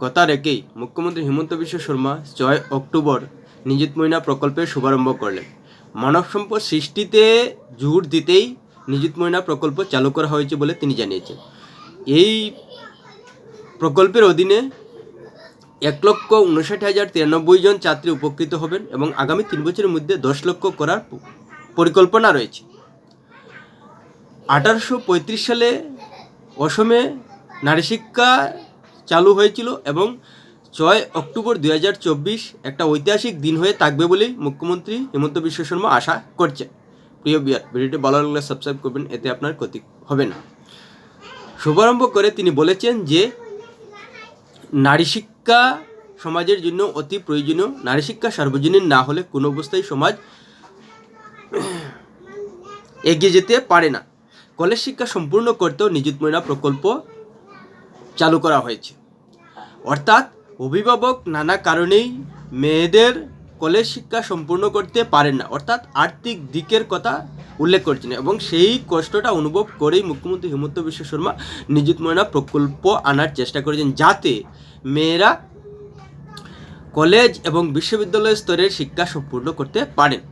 কথা রেখেই মুখ্যমন্ত্রী হিমন্ত বিশ্ব শর্মা ছয় অক্টোবর নিযুত ময়না প্রকল্পের শুভারম্ভ করলেন মানব সম্পদ সৃষ্টিতে জোর দিতেই নিযুত ময়না প্রকল্প চালু করা হয়েছে বলে তিনি জানিয়েছেন এই প্রকল্পের অধীনে এক লক্ষ উনষাট হাজার তিরানব্বই জন ছাত্রী উপকৃত হবেন এবং আগামী তিন বছরের মধ্যে দশ লক্ষ করার পরিকল্পনা রয়েছে। আঠারোশো পঁয়ত্রিশ সালে অসমে নারী শিক্ষা চালু হয়েছিল এবং ছয় অক্টোবর দুই হাজার চব্বিশ একটা ঐতিহাসিক দিন হয়ে থাকবে বলেই মুখ্যমন্ত্রী হিমন্ত বিশ্ব শর্মা আশা করছে প্রিয় বিয়ার ভিডিওটি ভালো লাগলে সাবস্ক্রাইব করবেন, এতে আপনার ক্ষতি হবে না। শুভারম্ভ করে তিনি বলেছেন যে, নারী শিক্ষা সমাজের জন্য অতি প্রয়োজনীয়, নারী শিক্ষা সার্বজনীন না হলে কোনো অবস্থায় সমাজ এগিয়ে যেতে পারে না। কলেজ শিক্ষা সম্পূর্ণ করতেও নিযুত ময়না প্রকল্প চালু করা হয়েছে। অর্থাৎ অভিভাবক নানা কারণেই মেয়েদের কলেজ শিক্ষা সম্পূর্ণ করতে পারেন না। অর্থাৎ আর্থিক দিকের কথা উল্লেখ করছেন এবং সেই কষ্টটা অনুভব করেই মুখ্যমন্ত্রী হিমন্ত বিশ্ব শর্মা নিযুত ময়না প্রকল্প আনার চেষ্টা করেছেন যাতে মেয়েরা কলেজ এবং বিশ্ববিদ্যালয় স্তরের শিক্ষা সম্পূর্ণ করতে পারেন।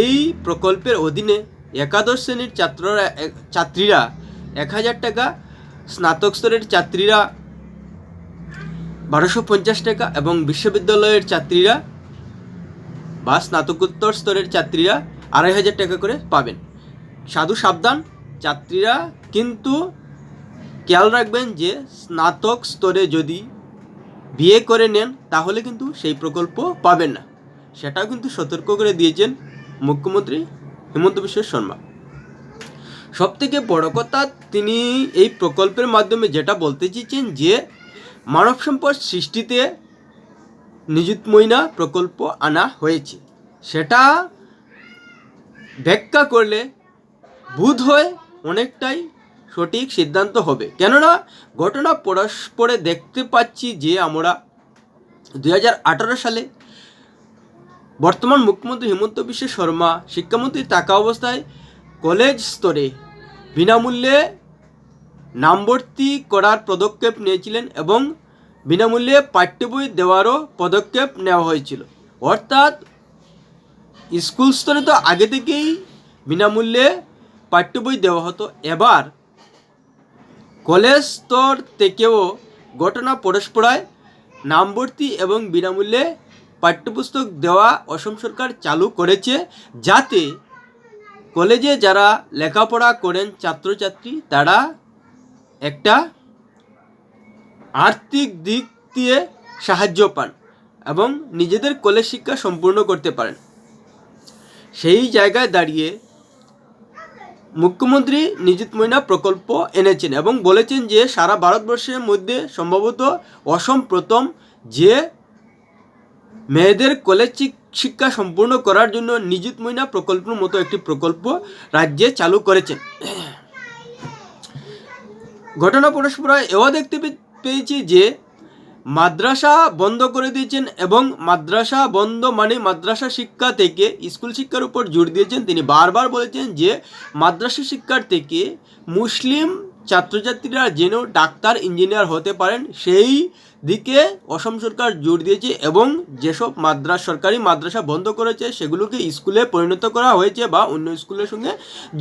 এই প্রকল্পের অধীনে একাদশ শ্রেণির ছাত্ররা ছাত্রীরা এক হাজার টাকা স্নাতক স্তরের ছাত্রীরা বারোশো পঞ্চাশ টাকা এবং বিশ্ববিদ্যালয়ের ছাত্রীরা বা স্নাতকোত্তর স্তরের ছাত্রীরা আড়াই হাজার টাকা করে পাবেন। সাধু সাবধান, ছাত্রীরা কিন্তু খেয়াল রাখবেন যে স্নাতক স্তরে যদি বিয়ে করে নেন, তাহলে কিন্তু সেই প্রকল্প পাবেন না। সেটাও কিন্তু সতর্ক করে দিয়েছেন মুখ্যমন্ত্রী হিমন্ত বিশ্ব শর্মা। সব থেকে বড় কথা, তিনি এই প্রকল্পের মাধ্যমে যেটা বলতে চেয়েছেন যে, মানব সম্পদ সৃষ্টিতে নিযুত ময়না প্রকল্প আনা হয়েছে। সেটা ব্যাখ্যা করলে বোধ হয় অনেকটাই সঠিক সিদ্ধান্ত হবে। কেননা, ঘটনা পরস্পরে দেখতে পাচ্ছি যে আমরা দু হাজার আঠারো সালে বর্তমান মুখ্যমন্ত্রী হিমন্ত বিশ্ব শর্মা শিক্ষামন্ত্রী থাকা অবস্থায় কলেজ স্তরে বিনামূল্যে নামভর্তি করার পদক্ষেপ নিয়েছিলেন এবং বিনামূল্যে পাঠ্য বই দেওয়ারও পদক্ষেপ নেওয়া হয়েছিল। অর্থাৎ স্কুল স্তরে তো আগে থেকেই বিনামূল্যে পাঠ্য বই দেওয়া হতো। এবার কলেজ স্তর থেকেও ঘটনা পরস্পরায় নামভর্তি এবং বিনামূল্যে পাঠ্যপুস্তক দেওয়া অসম সরকার চালু করেছে যাতে কলেজে যারা লেখাপড়া করেন ছাত্রছাত্রী, তারা একটা আর্থিক দিক দিয়ে সাহায্য পান এবং নিজেদের কলেজ শিক্ষা সম্পূর্ণ করতে পারেন। সেই জায়গায় দাঁড়িয়ে মুখ্যমন্ত্রী নিযুত মৈনা প্রকল্প এনেছেন এবং বলেছেন যে, সারা ভারতবর্ষের মধ্যে সম্ভবত অসম প্রথম যে মেয়েদের কলেজ শিক্ষা সম্পূর্ণ করার জন্য নিযুত ময়না প্রকল্পের মতো একটি প্রকল্প রাজ্যে চালু করেছেন। ঘটনা পরস্পর এও দেখতে পেয়েছি যে মাদ্রাসা বন্ধ করে দিয়েছেন এবং মাদ্রাসা বন্ধ মানে মাদ্রাসা শিক্ষা থেকে স্কুল শিক্ষার উপর জোর দিয়েছেন। তিনি বারবার বলেছেন যে মাদ্রাসা শিক্ষার থেকে মুসলিম ছাত্রছাত্রীরা যেন ডাক্তার, ইঞ্জিনিয়ার হতে পারেন, সেই দিকে অসম সরকার জোর দিয়েছে এবং যেসব মাদ্রাস সরকারি মাদ্রাসা বন্ধ করেছে, সেগুলোকে স্কুলে পরিণত করা হয়েছে বা অন্য স্কুলের সঙ্গে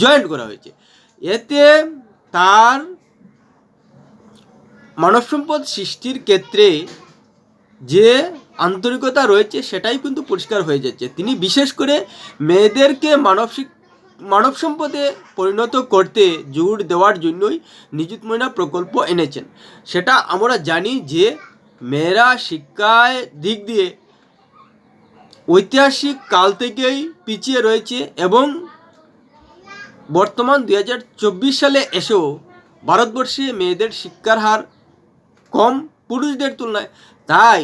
জয়েন্ট করা হয়েছে। এতে তার মানব সম্পদ সৃষ্টির ক্ষেত্রে যে আন্তরিকতা রয়েছে, সেটাই কিন্তু পরিষ্কার হয়ে যাচ্ছে। তিনি বিশেষ করে মেয়েদেরকে মানসিক মানব সম্পদে পরিণত করতে জোর দেওয়ার জন্যই নিযুত ময়না প্রকল্প এনেছেন। সেটা আমরা জানি যে মেয়েরা শিক্ষায় দিক দিয়ে ঐতিহাসিক কাল থেকেই পিছিয়ে রয়েছে এবং বর্তমান দু হাজার চব্বিশ সালে এসেও ভারতবর্ষে মেয়েদের শিক্ষার হার কম, পুরুষদের তুলনায়। তাই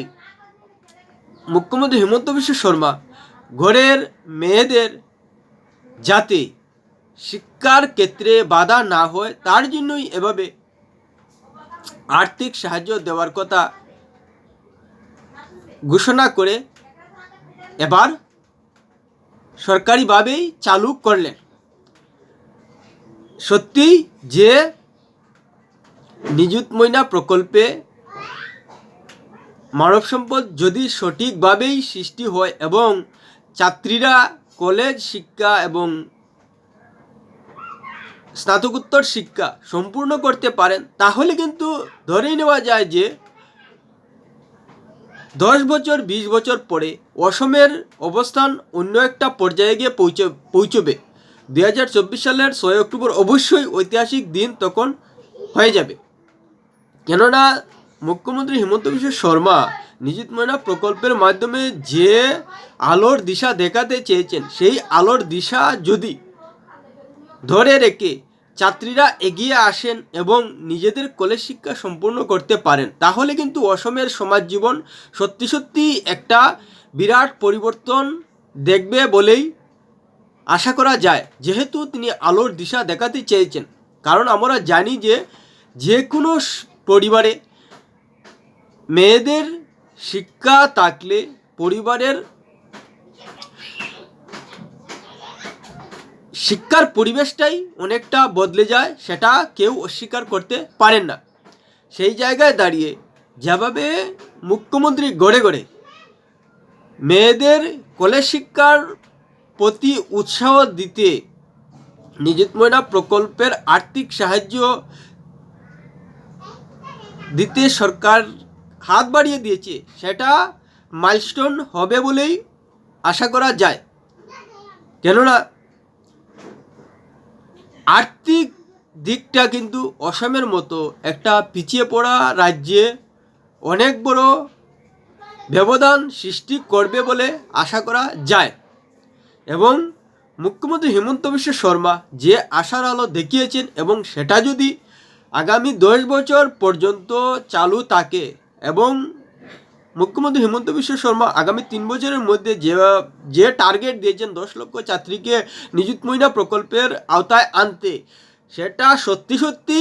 মুখ্যমন্ত্রী হিমন্ত বিশ্ব শর্মা ঘরের মেয়েদের যাতে শিক্ষার ক্ষেত্রে বাধা না হয়, তার জন্যই এভাবে আর্থিক সাহায্য দেওয়ার কথা ঘোষণা করে এবার সরকারিভাবেই চালু করলেন। সত্যি যে নিযুত ময়না প্রকল্পে মানব সম্পদ যদি সঠিকভাবেই সৃষ্টি হয় এবং ছাত্রীরা কলেজ শিক্ষা এবং স্নাতকোত্তর শিক্ষা সম্পূর্ণ করতে পারেন, তাহলে কিন্তু ধরেই নেওয়া যায় যে দশ বছর, বিশ বছর পরে অসমের অবস্থান অন্য একটা পর্যায়ে গিয়ে পৌঁছে, পৌঁছবে। দু হাজার চব্বিশ সালের ছয় অক্টোবর অবশ্যই ঐতিহাসিক দিন তখন হয়ে যাবে। কেননা, মুখ্যমন্ত্রী হিমন্ত বিশ্ব শর্মা নিযুত ময়না প্রকল্পের মাধ্যমে যে আলোর দিশা দেখাতে চেয়েছেন, সেই আলোর দিশা যদি ধরে রেখে ছাত্রীরা এগিয়ে আসেন এবং নিজেদের কলেজ শিক্ষা সম্পূর্ণ করতে পারেন। তাহলে কিন্তু অসমের সমাজ জীবন সত্যি সত্যি একটা বিরাট পরিবর্তন দেখবে বলেই আশা করা যায়। যেহেতু তিনি আলোর দিশা দেখাতে চেয়েছেন। কারণ আমরা জানি যে যে কোনো পরিবারে মেয়েদের শিক্ষা থাকলে পরিবারের শিক্ষার পরিবেশটাই অনেকটা বদলে যায়, সেটা কেউ অস্বীকার করতে পারেন না। সেই জায়গায় দাঁড়িয়ে যেভাবে মুখ্যমন্ত্রী গড়ে গড়ে মেয়েদের কলেজ শিক্ষার প্রতি উৎসাহ দিতে নিযুত ময়না প্রকল্পের আর্থিক সাহায্য দিতে সরকার হাত বাড়িয়ে দিয়েছে, সেটা মাইলস্টোন হবে বলেই আশা করা যায়। কেননা আর্থিক দিকটা কিন্তু অসমের মতো একটা পিছিয়ে পড়া রাজ্যে অনেক বড় ব্যবধান সৃষ্টি করবে বলে আশা করা যায়। এবং মুখ্যমন্ত্রী হিমন্ত বিশ্ব শর্মা যে আশার আলো দেখিয়েছেন এবং সেটা যদি আগামী দশ বছর পর্যন্ত চালু থাকে এবং মুখ্যমন্ত্রী হিমন্ত বিশ্ব শর্মা আগামী তিন বছরের মধ্যে যে যে টার্গেট দিয়েছেন দশ লক্ষ ছাত্রীকে নিযুত মহিলা প্রকল্পের আওতায় আনতে, সেটা সত্যি সত্যি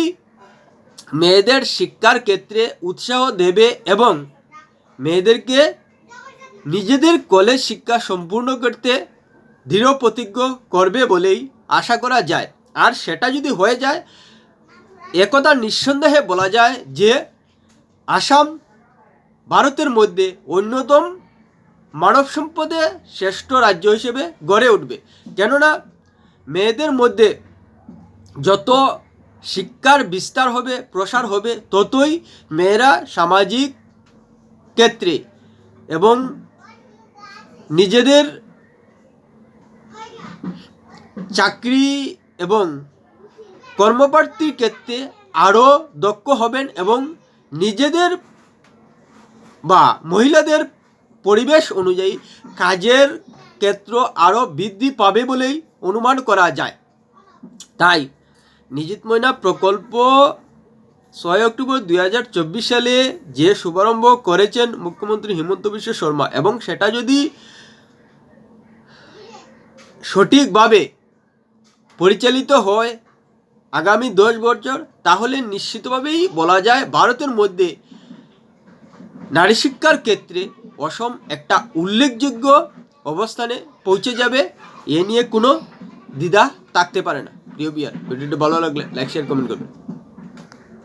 মেয়েদের শিক্ষার ক্ষেত্রে উৎসাহ দেবে এবং মেয়েদেরকে নিজেদের কলেজ শিক্ষা সম্পূর্ণ করতে দৃঢ় প্রতিজ্ঞ করবে বলেই আশা করা যায়। আর সেটা যদি হয়ে যায়, একথা নিঃসন্দেহে বলা যায় যে আসাম ভারতের মধ্যে অন্যতম মানব সম্পদে শ্রেষ্ঠ রাজ্য হিসেবে গড়ে উঠবে। কেননা মেয়েদের মধ্যে যত শিক্ষার বিস্তার হবে, প্রসার হবে, ততই মেয়েরা সামাজিক ক্ষেত্রে এবং নিজেদের চাকরি এবং কর্মপ্রার্থীর ক্ষেত্রে আরও দক্ষ হবেন এবং নিজেদের বা মহিলাদের পরিবেশ অনুযায়ী কাজের ক্ষেত্র আরও বৃদ্ধি পাবে বলেই অনুমান করা যায়। তাই নিযুত ময়না প্রকল্প ছয় অক্টোবর দুই হাজার চব্বিশ সালে যে শুভারম্ভ করেছেন মুখ্যমন্ত্রী হিমন্ত বিশ্ব শর্মা এবং সেটা যদি সঠিকভাবে পরিচালিত হয় আগামী দশ বছর, তাহলে নিশ্চিতভাবেই বলা যায় ভারতের মধ্যে নারী শিক্ষার ক্ষেত্রে অসম একটা উল্লেখযোগ্য অবস্থানে পৌঁছে যাবে, এ নিয়ে কোনো দ্বিধা থাকতে পারে না। প্রিয় বিয়ার ভিডিওটি ভালো লাগলে লাইক শেয়ার কমেন্ট করবেন।